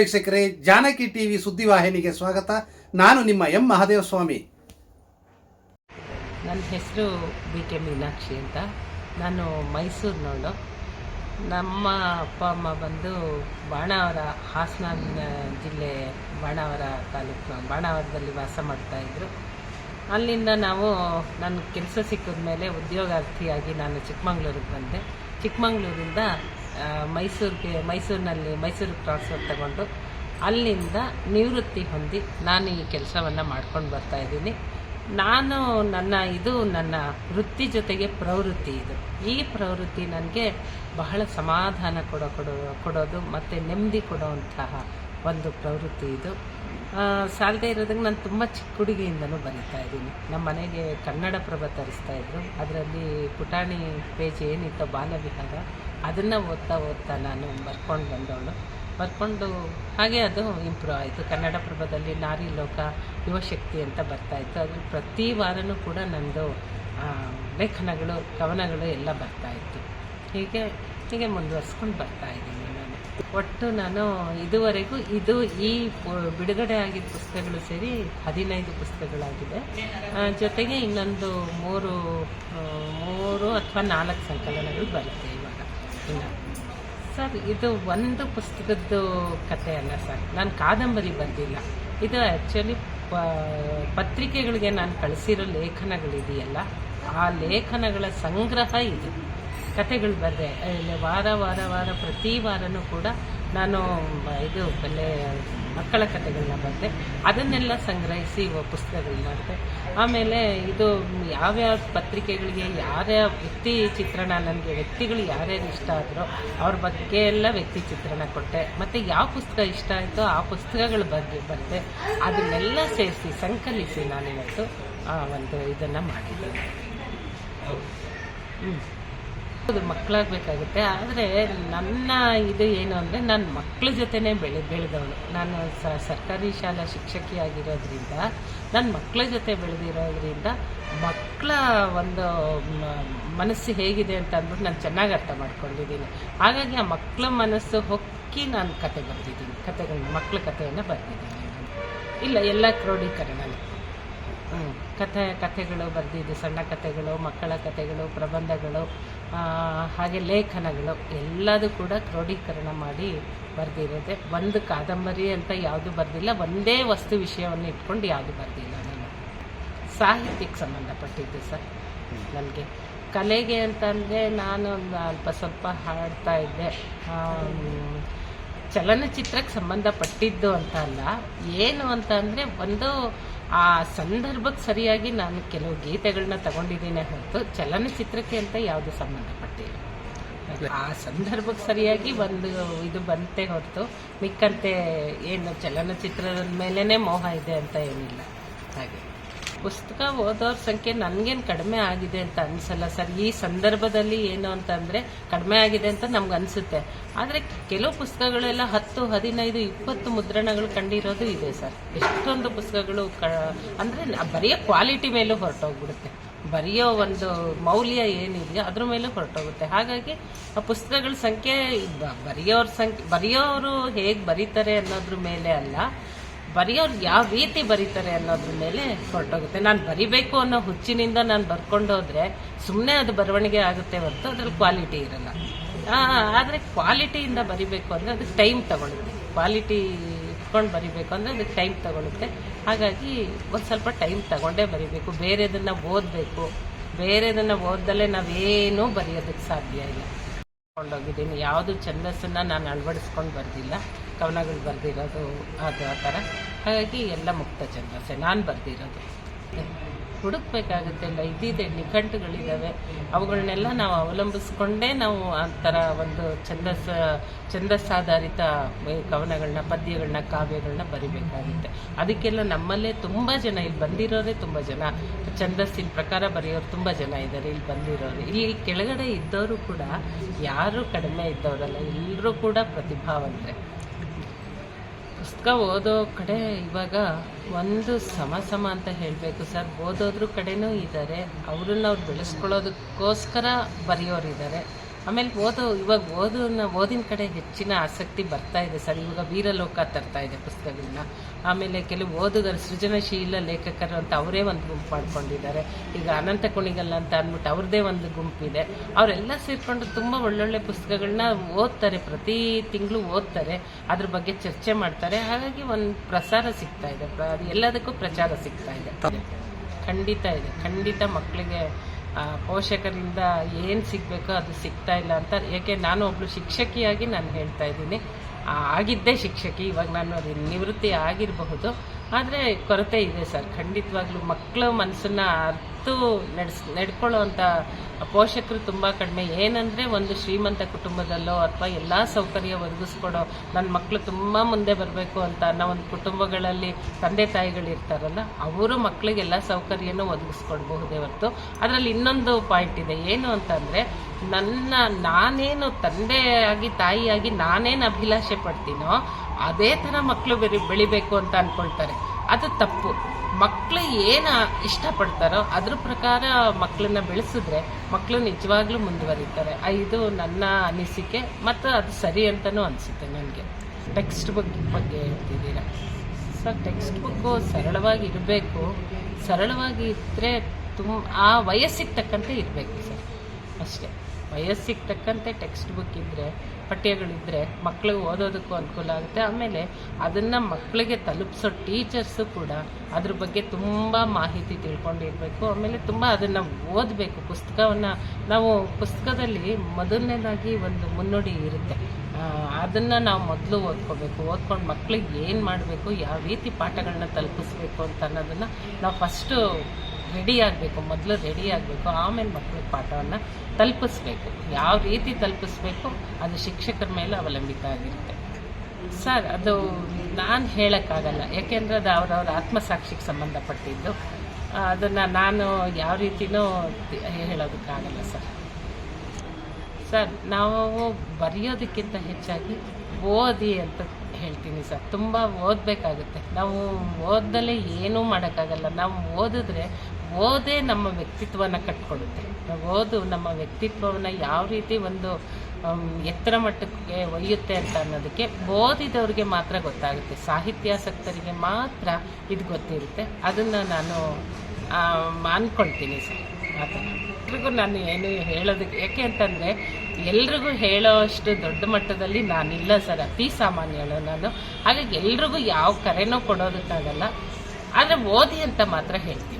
ವೀಕ್ಷಕರೇ, ಜಾನಕಿ ಟಿವಿ ಸುದ್ದಿವಾಹಿನಿಗೆ ಸ್ವಾಗತ. ನಾನು ನಿಮ್ಮ ಎಂ ಮಹಾದೇವ ಸ್ವಾಮಿ ನನ್ನ ಹೆಸರು ಬಿ ಕೆ ಮೀನಾಕ್ಷಿ ಅಂತ. ನಾನು ಮೈಸೂರಿನವಳು ನಮ್ಮ ಅಪ್ಪ, ಅಮ್ಮ ಬಂದು ಬಾಣಾವರ, ಹಾಸನ ಜಿಲ್ಲೆ ಬಾಣಾವರ ತಾಲೂಕು, ಬಾಣಾವರದಲ್ಲಿ ವಾಸ ಮಾಡ್ತಾಯಿದ್ರು ಅಲ್ಲಿಂದ ನಾವು ನನ್ನ ಕೆಲಸ ಸಿಕ್ಕಿದ ಮೇಲೆ ಉದ್ಯೋಗಾರ್ಥಿಯಾಗಿ ನಾನು ಚಿಕ್ಕಮಂಗ್ಳೂರಿಗೆ ಬಂದೆ. ಚಿಕ್ಕಮಂಗ್ಳೂರಿಂದ ಮೈಸೂರಿಗೆ, ಮೈಸೂರಿನಲ್ಲಿ ಮೈಸೂರು ಟ್ರಾನ್ಸ್ಫರ್ ತಗೊಂಡು ಅಲ್ಲಿಂದ ನಿವೃತ್ತಿ ಹೊಂದಿ ನಾನು ಈ ಕೆಲಸವನ್ನು ಮಾಡ್ಕೊಂಡು ಬರ್ತಾ ಇದ್ದೀನಿ. ನಾನು ನನ್ನ, ಇದು ನನ್ನ ವೃತ್ತಿ ಜೊತೆಗೆ ಪ್ರವೃತ್ತಿ ಇದು. ಈ ಪ್ರವೃತ್ತಿ ನನಗೆ ಬಹಳ ಸಮಾಧಾನ ಕೊಡೋ ಕೊಡೋ, ಕೊಡೋದು ಮತ್ತು ನೆಮ್ಮದಿ ಕೊಡುವಂತಹ ಒಂದು ಪ್ರವೃತ್ತಿ ಇದು. ಸಾಲದೆ ಇರೋದಕ್ಕೆ ನಾನು ತುಂಬ ಚಿಕ್ಕ ಹುಡುಗಿಯಿಂದನೂ ಬರೀತಾ ಇದ್ದೀನಿ. ನಮ್ಮ ಮನೆಗೆ ಕನ್ನಡ ಪ್ರಭ ತರಿಸ್ತಾ ಇದ್ರು. ಅದರಲ್ಲಿ ಪುಟಾಣಿ ಪೇಜ್ ಏನಿತ್ತು ಬಾಲವಿಹಾರ ಅದನ್ನು ಓದ್ತಾ ಓದ್ತಾ ನಾನು ಬರ್ಕೊಂಡು ಬಂದವಳು. ಬರ್ಕೊಂಡು ಹಾಗೆ ಅದು ಇಂಪ್ರೂವ್ ಆಯಿತು. ಕನ್ನಡ ಪ್ರಭದಲ್ಲಿ ನಾರಿ ಲೋಕ ಯುವಶಕ್ತಿ ಅಂತ ಬರ್ತಾಯಿತ್ತು ಅದ್ರ ಪ್ರತಿ ವಾರನೂ ಕೂಡ ನನ್ನದು ಲೇಖನಗಳು, ಕವನಗಳು ಎಲ್ಲ ಬರ್ತಾಯಿತ್ತು ಹೀಗೆ ಹೀಗೆ ಮುಂದುವರ್ಸ್ಕೊಂಡು ಬರ್ತಾ ಇದ್ದೀನಿ ನಾನು. ಒಟ್ಟು ನಾನು ಇದುವರೆಗೂ ಇದು ಈ ಬಿಡುಗಡೆ ಆಗಿದ್ದ ಪುಸ್ತಕಗಳು ಸೇರಿ ಹದಿನೈದು ಪುಸ್ತಕಗಳಾಗಿದೆ ಜೊತೆಗೆ ಇನ್ನೊಂದು ಮೂರು ಮೂರು ಅಥವಾ ನಾಲ್ಕು ಸಂಕಲನಗಳು ಬರುತ್ತೆ. ಸರ್, ಇದು ಒಂದು ಪುಸ್ತಕದ್ದು ಕತೆ ಅಲ್ಲ ಸರ್. ನಾನು ಕಾದಂಬರಿ ಬಂದಿಲ್ಲ ಇದು ಆ್ಯಕ್ಚುಲಿ ಪತ್ರಿಕೆಗಳಿಗೆ ನಾನು ಕಳಿಸಿರೋ ಲೇಖನಗಳಿದೆಯಲ್ಲ, ಆ ಲೇಖನಗಳ ಸಂಗ್ರಹ ಇದು. ಕತೆಗಳು ಬರೆದೆ ವಾರ ವಾರ ವಾರ ಪ್ರತಿ ವಾರನೂ ಕೂಡ ನಾನು ಇದು ಬೆಲೆ, ಮಕ್ಕಳ ಕಥೆಗಳನ್ನ ಬರೆದೆ ಅದನ್ನೆಲ್ಲ ಸಂಗ್ರಹಿಸಿ ಪುಸ್ತಕಗಳು ಮಾಡಿದೆ. ಆಮೇಲೆ ಇದು ಯಾವ್ಯಾವ ಪತ್ರಿಕೆಗಳಿಗೆ, ಯಾರ್ಯಾವ ವ್ಯಕ್ತಿ ಚಿತ್ರಣ, ನನಗೆ ವ್ಯಕ್ತಿಗಳು ಯಾರ್ಯಾರು ಇಷ್ಟ ಆದರೂ ಅವ್ರ ಬಗ್ಗೆ ಎಲ್ಲ ವ್ಯಕ್ತಿ ಚಿತ್ರಣ ಕೊಟ್ಟೆ. ಮತ್ತು ಯಾವ ಪುಸ್ತಕ ಇಷ್ಟ ಆಯಿತೋ ಆ ಪುಸ್ತಕಗಳು ಬಗ್ಗೆ ಬರೆದೆ. ಅದನ್ನೆಲ್ಲ ಸೇರಿಸಿ ಸಂಕಲಿಸಿ ನಾನಿವತ್ತು ಒಂದು ಇದನ್ನು ಮಾಡಿದ್ದೇನೆ ಹ್ಞೂ ಹೌದು ಮಕ್ಕಳಾಗಬೇಕಾಗುತ್ತೆ. ಆದರೆ ನನ್ನ ಇದು ಏನು ಅಂದರೆ ನನ್ನ ಮಕ್ಕಳ ಜೊತೆನೇ ಬೆಳೆ, ಬೆಳೆದವಳು. ನಾನು ಸರ್ಕಾರಿ ಶಾಲಾ ಶಿಕ್ಷಕಿ ಆಗಿರೋದ್ರಿಂದ, ನಾನು ಮಕ್ಕಳ ಜೊತೆ ಬೆಳೆದಿರೋದ್ರಿಂದ ಮಕ್ಕಳ ಒಂದು ಮನಸ್ಸು ಹೇಗಿದೆ ಅಂತ ಅಂದ್ಬಿಟ್ಟು ನಾನು ಚೆನ್ನಾಗಿ ಅರ್ಥ ಮಾಡ್ಕೊಂಡಿದ್ದೀನಿ. ಹಾಗಾಗಿ ಆ ಮಕ್ಕಳ ಮನಸ್ಸು ಹೊಕ್ಕಿ ನಾನು ಕತೆ ಬರೆದಿದ್ದೀನಿ. ಕತೆಗಳನ್ನ ಮಕ್ಕಳ ಕಥೆಯನ್ನು ಬರೆದಿದ್ದೀನಿ ಇಲ್ಲ, ಎಲ್ಲ ಕ್ರೋಢೀಕರಣನೇ. ಕಥೆ ಕಥೆಗಳು ಬರೆದಿದ್ದು, ಸಣ್ಣ ಕಥೆಗಳು, ಮಕ್ಕಳ ಕಥೆಗಳು, ಪ್ರಬಂಧಗಳು ಹಾಗೆ ಲೇಖನಗಳು ಎಲ್ಲದೂ ಕೂಡ ಕ್ರೋಢೀಕರಣ ಮಾಡಿ ಬರೆದಿರೋದೆ. ಒಂದು ಕಾದಂಬರಿ ಅಂತ ಯಾವುದು ಬರೆದಿಲ್ಲ, ಒಂದೇ ವಸ್ತು ವಿಷಯವನ್ನು ಇಟ್ಕೊಂಡು ಯಾವುದು ಬರೆದಿಲ್ಲ ನಾನು. ಸಾಹಿತ್ಯಕ್ಕೆ ಸಂಬಂಧಪಟ್ಟಿದ್ದು ಸರ್ ನನಗೆ. ಕಲೆಗೆ ಅಂತಂದರೆ ನಾನು ಒಂದು ಅಲ್ಪ ಸ್ವಲ್ಪ ಹಾಡ್ತಾ ಇದ್ದೆ. ಚಲನಚಿತ್ರಕ್ಕೆ ಸಂಬಂಧಪಟ್ಟಿದ್ದು ಅಂತ ಅಲ್ಲ, ಏನು ಅಂತ ಅಂದರೆ ಒಂದು ಆ ಸಂದರ್ಭಕ್ಕೆ ಸರಿಯಾಗಿ ನಾನು ಕೆಲವು ಗೀತೆಗಳನ್ನ ತಗೊಂಡಿದ್ದೀನಿ ಹೊರತು ಚಲನಚಿತ್ರಕ್ಕೆ ಅಂತ ಯಾವುದು ಸಂಬಂಧಪಟ್ಟಿಲ್ಲ. ಆ ಸಂದರ್ಭಕ್ಕೆ ಸರಿಯಾಗಿ ಒಂದು ಇದು ಬಂತೆ ಹೊರತು ಮಿಕ್ಕಂತೆ ಏನು ಚಲನಚಿತ್ರದ ಮೇಲೇ ಮೋಹ ಇದೆ ಅಂತ ಏನಿಲ್ಲ. ಹಾಗೆ. ಪುಸ್ತಕ ಓದೋರ ಸಂಖ್ಯೆ ನನಗೇನು ಕಡಿಮೆ ಆಗಿದೆ ಅಂತ ಅನ್ಸಲ್ಲ ಸರ್. ಈ ಸಂದರ್ಭದಲ್ಲಿ ಏನು ಅಂತಂದರೆ ಕಡಿಮೆ ಆಗಿದೆ ಅಂತ ನಮ್ಗೆ ಅನಿಸುತ್ತೆ. ಆದರೆ ಕೆಲವು ಪುಸ್ತಕಗಳೆಲ್ಲ ಹತ್ತು, ಹದಿನೈದು, ಇಪ್ಪತ್ತು ಮುದ್ರಣಗಳು ಕಂಡಿರೋದು ಇದೆ ಸರ್. ಎಷ್ಟೊಂದು ಪುಸ್ತಕಗಳು ಕ, ಅಂದರೆ ಬರೆಯೋ ಕ್ವಾಲಿಟಿ ಮೇಲೂ ಹೊರಟೋಗ್ಬಿಡುತ್ತೆ. ಬರೆಯೋ ಒಂದು ಮೌಲ್ಯ ಏನಿದೆಯೋ ಅದ್ರ ಮೇಲೆ ಹೊರಟೋಗುತ್ತೆ. ಹಾಗಾಗಿ ಆ ಪುಸ್ತಕಗಳ ಸಂಖ್ಯೆ ಬರೆಯೋರ ಸಂಖ್ಯೆ, ಬರೆಯೋರು ಹೇಗೆ ಬರೀತಾರೆ ಅನ್ನೋದ್ರ ಮೇಲೆ ಅಲ್ಲ. ಬರೆಯೋರು ಯಾವ ರೀತಿ ಬರೀತಾರೆ ಅನ್ನೋದ್ರ ಮೇಲೆ ಹೊರಟೋಗುತ್ತೆ. ನಾನು ಬರಿಬೇಕು ಅನ್ನೋ ಹುಚ್ಚಿನಿಂದ ನಾನು ಬರ್ಕೊಂಡು ಹೋದ್ರೆ ಸುಮ್ಮನೆ ಅದು ಬರವಣಿಗೆ ಆಗುತ್ತೆ ಹೊರತು ಅದ್ರಲ್ಲಿ ಕ್ವಾಲಿಟಿ ಇರಲ್ಲ. ಆದರೆ ಕ್ವಾಲಿಟಿಯಿಂದ ಬರಿಬೇಕು ಅಂದರೆ ಅದಕ್ಕೆ ಟೈಮ್ ತಗೊಳುತ್ತೆ. ಕ್ವಾಲಿಟಿ ಇಟ್ಕೊಂಡು ಬರಿಬೇಕು ಅಂದರೆ ಅದಕ್ಕೆ ಟೈಮ್ ತಗೊಳುತ್ತೆ. ಹಾಗಾಗಿ ಒಂದು ಸ್ವಲ್ಪ ಟೈಮ್ ತಗೊಂಡೇ ಬರಿಬೇಕು. ಬೇರೆದನ್ನು ಓದಬೇಕು. ಬೇರೆದನ್ನು ಓದ್ದಲೇ ನಾವೇನೂ ಬರೆಯೋದಕ್ಕೆ ಸಾಧ್ಯ ಇಲ್ಲ. ಕೊಂಡೋಗಿದ್ದೀನಿ ಯಾವುದು ಛಂದಸ್ಸನ್ನು ನಾನು ಅಳವಡಿಸ್ಕೊಂಡು ಬರ್ದಿಲ್ಲ. ಕವನಗಳು ಬರೆದಿರೋದು ಅದು ಆ ಥರ. ಹಾಗಾಗಿ ಎಲ್ಲ ಮುಕ್ತ ಛಂದಸ್ಸೆ ನಾನು ಬರೆದಿರೋದು. ಹುಡುಕ್ಬೇಕಾಗುತ್ತೆ ಎಲ್ಲ ಇದಿದೆ ನಿಘಂಟುಗಳಿದ್ದಾವೆ ಅವುಗಳನ್ನೆಲ್ಲ ನಾವು ಅವಲಂಬಿಸ್ಕೊಂಡೇ ನಾವು ಆ ಥರ ಒಂದು ಛಂದಸ್, ಛಂದಸ್ಸಾಧಾರಿತ ಕವನಗಳನ್ನ, ಪದ್ಯಗಳನ್ನ, ಕಾವ್ಯಗಳನ್ನ ಬರಿಬೇಕಾಗುತ್ತೆ. ಅದಕ್ಕೆಲ್ಲ ನಮ್ಮಲ್ಲೇ ತುಂಬ ಜನ, ಇಲ್ಲಿ ಬಂದಿರೋರೇ ತುಂಬ ಜನ. ಛಂದಸ್ಸಿನ ಪ್ರಕಾರ ಬರೆಯೋರು ತುಂಬ ಜನ ಇದ್ದಾರೆ ಇಲ್ಲಿ ಬಂದಿರೋರು. ಇಲ್ಲಿ ಕೆಳಗಡೆ ಇದ್ದವರು ಕೂಡ ಯಾರೂ ಕಡಿಮೆ ಇದ್ದವರಲ್ಲ, ಎಲ್ಲರೂ ಕೂಡ ಪ್ರತಿಭಾವಂತರೆ. ಪುಸ್ತಕ ಓದೋ ಕಡೆ ಇವಾಗ ಒಂದು ಸಮ ಸಮ ಅಂತ ಹೇಳಬೇಕು ಸರ್. ಓದೋದ್ರ ಕಡೆನೂ ಇದ್ದಾರೆ. ಅವ್ರನ್ನ ಅವ್ರು ಬೆಳೆಸ್ಕೊಳ್ಳೋದಕ್ಕೋಸ್ಕರ ಬರೆಯೋರಿದ್ದಾರೆ. ಆಮೇಲೆ ಓದು, ಇವಾಗ ಓದುನ ಓದಿನ ಕಡೆ ಹೆಚ್ಚಿನ ಆಸಕ್ತಿ ಬರ್ತಾ ಇದೆ ಸರ್. ಇವಾಗ ವೀರಲೋಕ ತರ್ತಾ ಇದೆ ಪುಸ್ತಕಗಳನ್ನ. ಆಮೇಲೆ ಕೆಲವು ಓದುಗರು ಸೃಜನಶೀಲ ಲೇಖಕರು ಅಂತ ಅವರೇ ಒಂದು ಗುಂಪು ಮಾಡ್ಕೊಂಡಿದ್ದಾರೆ. ಈಗ ಅನಂತ ಕುಣಿಗಲ್ ಅಂತ ಅಂದ್ಬಿಟ್ಟು ಅವ್ರದ್ದೇ ಒಂದು ಗುಂಪಿದೆ ಅವರೆಲ್ಲ ಸೇರಿಕೊಂಡು ತುಂಬ ಒಳ್ಳೊಳ್ಳೆ ಪುಸ್ತಕಗಳನ್ನ ಓದ್ತಾರೆ. ಪ್ರತಿ ತಿಂಗಳು ಓದ್ತಾರೆ. ಅದ್ರ ಬಗ್ಗೆ ಚರ್ಚೆ ಮಾಡ್ತಾರೆ. ಹಾಗಾಗಿ ಒಂದು ಪ್ರಸಾರ ಸಿಗ್ತಾ ಇದೆ. ಎಲ್ಲದಕ್ಕೂ ಪ್ರಚಾರ ಸಿಗ್ತಾ ಇದೆ. ಖಂಡಿತ ಇದೆ. ಖಂಡಿತ ಮಕ್ಕಳಿಗೆ ಪೋಷಕರಿಂದ ಏನು ಸಿಗಬೇಕೋ ಅದು ಸಿಗ್ತಾ ಇಲ್ಲ ಅಂತ, ಏಕೆ ನಾನು ಒಬ್ಬಳು ಶಿಕ್ಷಕಿಯಾಗಿ ನಾನು ಹೇಳ್ತಾ ಇದ್ದೀನಿ. ಆಗಿದ್ದೇ ಶಿಕ್ಷಕಿ, ಇವಾಗ ನಾನು ನಿವೃತ್ತಿ ಆಗಿರಬಹುದು. ಆದರೆ ಕೊರತೆ ಇದೆ ಸರ್, ಖಂಡಿತವಾಗ್ಲೂ ಮಕ್ಕಳ ಮನಸ್ಸನ್ನ ಅರ್ತು ನಡೆಸ್ ನಡ್ಕೊಳ್ಳೋವಂಥ ಪೋಷಕರು ತುಂಬ ಕಡಿಮೆ. ಏನಂದರೆ ಒಂದು ಶ್ರೀಮಂತ ಕುಟುಂಬದಲ್ಲೋ ಅಥವಾ ಎಲ್ಲ ಸೌಕರ್ಯ ಒದಗಿಸ್ಕೊಡೋ ನನ್ನ ಮಕ್ಕಳು ತುಂಬ ಮುಂದೆ ಬರಬೇಕು ಅಂತ ಅನ್ನೋ ಒಂದು ಕುಟುಂಬಗಳಲ್ಲಿ ತಂದೆ ತಾಯಿಗಳು ಇರ್ತಾರಲ್ಲ, ಅವರು ಮಕ್ಕಳಿಗೆಲ್ಲ ಸೌಕರ್ಯನೂ ಒದಗಿಸ್ಕೊಡ್ಬಹುದೇ ಹೊರತು. ಅದರಲ್ಲಿ ಇನ್ನೊಂದು ಪಾಯಿಂಟ್ ಇದೆ. ಏನು ಅಂತಂದರೆ, ನನ್ನ, ನಾನೇನು ತಂದೆಯಾಗಿ ತಾಯಿಯಾಗಿ ನಾನೇನು ಅಭಿಲಾಷೆ ಪಡ್ತೀನೋ, ಅದೇ ಥರ ಮಕ್ಕಳು ಬೆರಿ, ಬೆಳಿಬೇಕು ಅಂತ ಅಂದ್ಕೊಳ್ತಾರೆ ಅದು ತಪ್ಪು. ಮಕ್ಕಳು ಏನು ಇಷ್ಟಪಡ್ತಾರೋ ಅದ್ರ ಪ್ರಕಾರ ಮಕ್ಕಳನ್ನ ಬೆಳೆಸಿದ್ರೆ ಮಕ್ಕಳು ನಿಜವಾಗ್ಲೂ ಮುಂದುವರಿತಾರೆ. ಇದು ನನ್ನ ಅನಿಸಿಕೆ ಮತ್ತು ಅದು ಸರಿ ಅಂತಲೂ ಅನಿಸುತ್ತೆ ನನಗೆ. ಟೆಕ್ಸ್ಟ್ ಬುಕ್ ಬಗ್ಗೆ ಹೇಳ್ತಿದ್ದೀರಾ? ಸರ್ ಟೆಕ್ಸ್ಟ್ ಬುಕ್ಕು ಸರಳವಾಗಿ ಇರಬೇಕು. ಸರಳವಾಗಿ ಇದ್ದರೆ ತುಂಬ ಆ ವಯಸ್ಸಿಗೆ ತಕ್ಕಂತೆ ಇರಬೇಕು ಸರ್. ಅಷ್ಟೇ. ವಯಸ್ಸಿಗೆ ತಕ್ಕಂತೆ ಟೆಕ್ಸ್ಟ್ ಬುಕ್ ಇದ್ದರೆ ಪಠ್ಯಗಳಿದ್ದರೆ ಮಕ್ಳಿಗೆ ಓದೋದಕ್ಕೂ ಅನುಕೂಲ ಆಗುತ್ತೆ. ಆಮೇಲೆ ಅದನ್ನು ಮಕ್ಕಳಿಗೆ ತಲುಪಿಸೋ ಟೀಚರ್ಸು ಕೂಡ ಅದ್ರ ಬಗ್ಗೆ ತುಂಬ ಮಾಹಿತಿ ತಿಳ್ಕೊಂಡಿರಬೇಕು. ಆಮೇಲೆ ತುಂಬ ಅದನ್ನು ಓದಬೇಕು. ಪುಸ್ತಕವನ್ನು ನಾವು ಪುಸ್ತಕದಲ್ಲಿ ಮೊದಲನೇದಾಗಿ ಒಂದು ಮುನ್ನುಡಿ ಇರುತ್ತೆ. ಅದನ್ನು ನಾವು ಮೊದಲು ಓದ್ಕೋಬೇಕು. ಓದ್ಕೊಂಡು ಮಕ್ಕಳಿಗೆ ಏನು ಮಾಡಬೇಕು, ಯಾವ ರೀತಿ ಪಾಠಗಳನ್ನ ತಲುಪಿಸ್ಬೇಕು ಅಂತ ಅನ್ನೋದನ್ನು ನಾವು ಫಸ್ಟು ರೆಡಿ ಆಗಬೇಕು, ಮೊದಲು ರೆಡಿ ಆಗಬೇಕು, ಆಮೇಲೆ ಮಕ್ಕಳಿಗೆ ಪಾಠವನ್ನು ತಲುಪಿಸ್ಬೇಕು. ಯಾವ ರೀತಿ ತಲುಪಿಸ್ಬೇಕು, ಅದು ಶಿಕ್ಷಕರ ಮೇಲೆ ಅವಲಂಬಿತ ಆಗಿರುತ್ತೆ. ಸರ್, ಅದು ನಾನು ಹೇಳೋಕ್ಕಾಗಲ್ಲ. ಯಾಕೆಂದರೆ ಅದು ಅವರವ್ರ ಆತ್ಮಸಾಕ್ಷಿಗೆ ಸಂಬಂಧಪಟ್ಟಿದ್ದು. ಅದನ್ನು ನಾನು ಯಾವ ರೀತಿಯೂ ಹೇಳೋದಕ್ಕಾಗಲ್ಲ ಸರ್. ಸರ್, ನಾವು ಬರೆಯೋದಕ್ಕಿಂತ ಹೆಚ್ಚಾಗಿ ಓದಿ ಅಂತ ಹೇಳ್ತೀನಿ ಸರ್. ತುಂಬ ಓದಬೇಕಾಗುತ್ತೆ. ನಾವು ಓದ್ದಲೇ ಏನೂ ಮಾಡೋಕ್ಕಾಗಲ್ಲ. ನಾವು ಓದಿದ್ರೆ ಓದೇ ನಮ್ಮ ವ್ಯಕ್ತಿತ್ವವನ್ನು ಕಟ್ಕೊಡುತ್ತೆ. ನಾವು ಓದು, ನಮ್ಮ ವ್ಯಕ್ತಿತ್ವವನ್ನು ಯಾವ ರೀತಿ ಒಂದು ಎತ್ತರ ಮಟ್ಟಕ್ಕೆ ಒಯ್ಯುತ್ತೆ ಅಂತ ಅನ್ನೋದಕ್ಕೆ ಓದಿದವ್ರಿಗೆ ಮಾತ್ರ ಗೊತ್ತಾಗುತ್ತೆ. ಸಾಹಿತ್ಯಾಸಕ್ತರಿಗೆ ಮಾತ್ರ ಇದು ಗೊತ್ತಿರುತ್ತೆ. ಅದನ್ನು ನಾನು ಅಂದ್ಕೊಳ್ತೀನಿ ಸರ್. ಎಲ್ರಿಗೂ ನಾನು ಏನು ಹೇಳೋದಕ್ಕೆ ಯಾಕೆ ಅಂತಂದರೆ ಎಲ್ರಿಗೂ ಹೇಳೋ ಅಷ್ಟು ದೊಡ್ಡ ಮಟ್ಟದಲ್ಲಿ ನಾನಿಲ್ಲ ಸರ್. ಅತಿ ಸಾಮಾನ್ಯಳು ನಾನು. ಹಾಗಾಗಿ ಎಲ್ರಿಗೂ ಯಾವ ಕರೆನೂ ಕೊಡೋದಕ್ಕಾಗಲ್ಲ. ಆದರೆ ಓದಿ ಅಂತ ಮಾತ್ರ ಹೇಳ್ತೀನಿ.